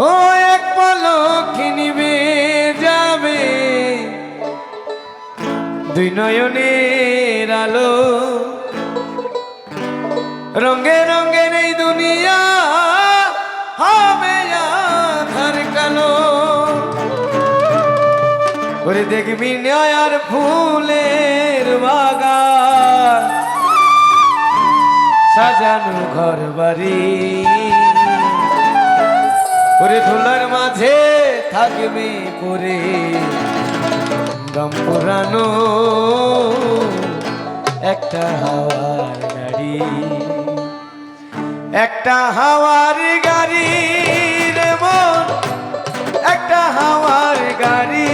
ও এক পলক নিবে যাবে। দুই নয়নের আলো। রঙে রঙে এই দুনিয়া, হবে আধার কালো। ওরে দেখবি নয়ার ফুলের বাগান, সাজানো ঘর বাড়ি ওরে ধুলার মাঝে থাকবি পরে। গম পুরানো একটা হাওয়ার গাড়ি। একটা হাওয়ার গাড়ি রে একটা হাওয়ার গাড়ি।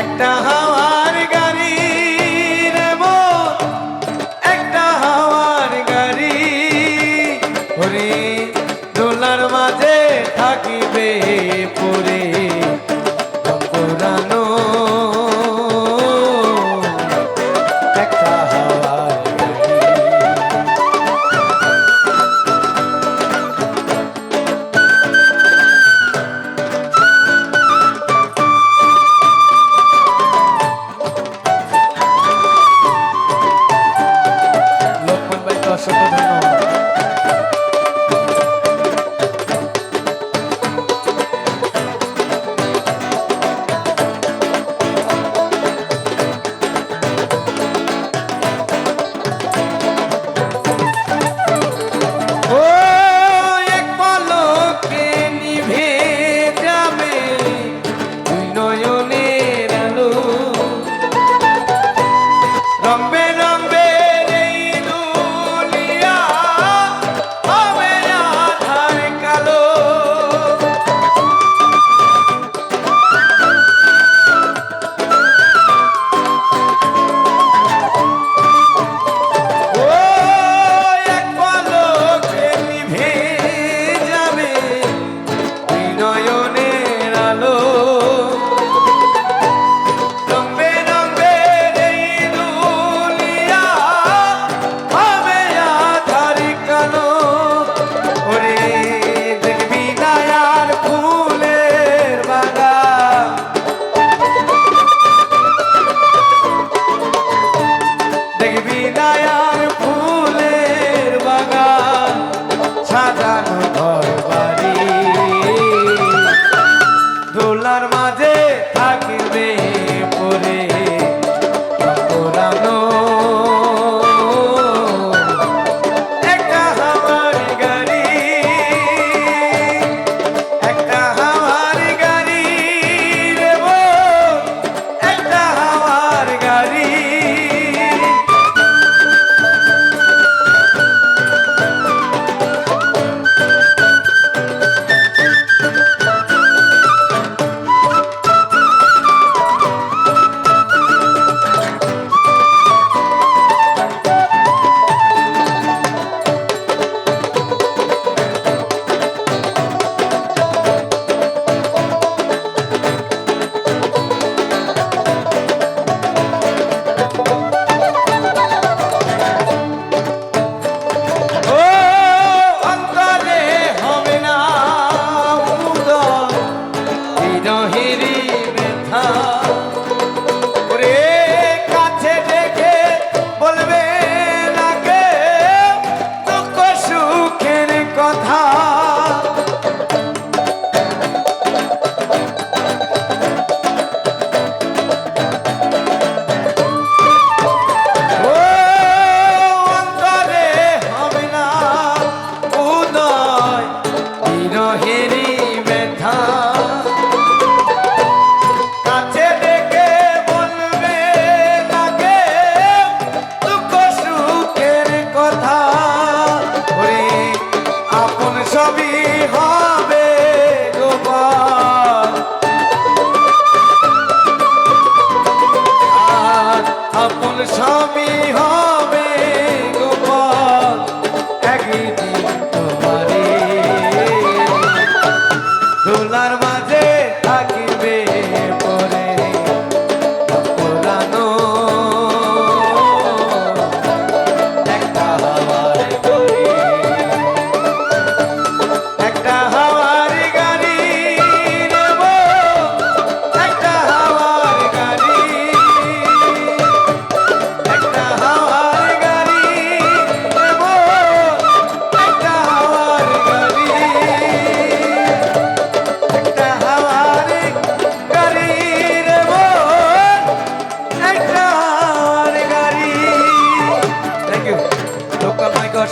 একটা থাকিবে পুরে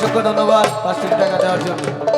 অসংখ্য ধন্যবাদ পাঁচশো টাকা দেওয়ার জন্য।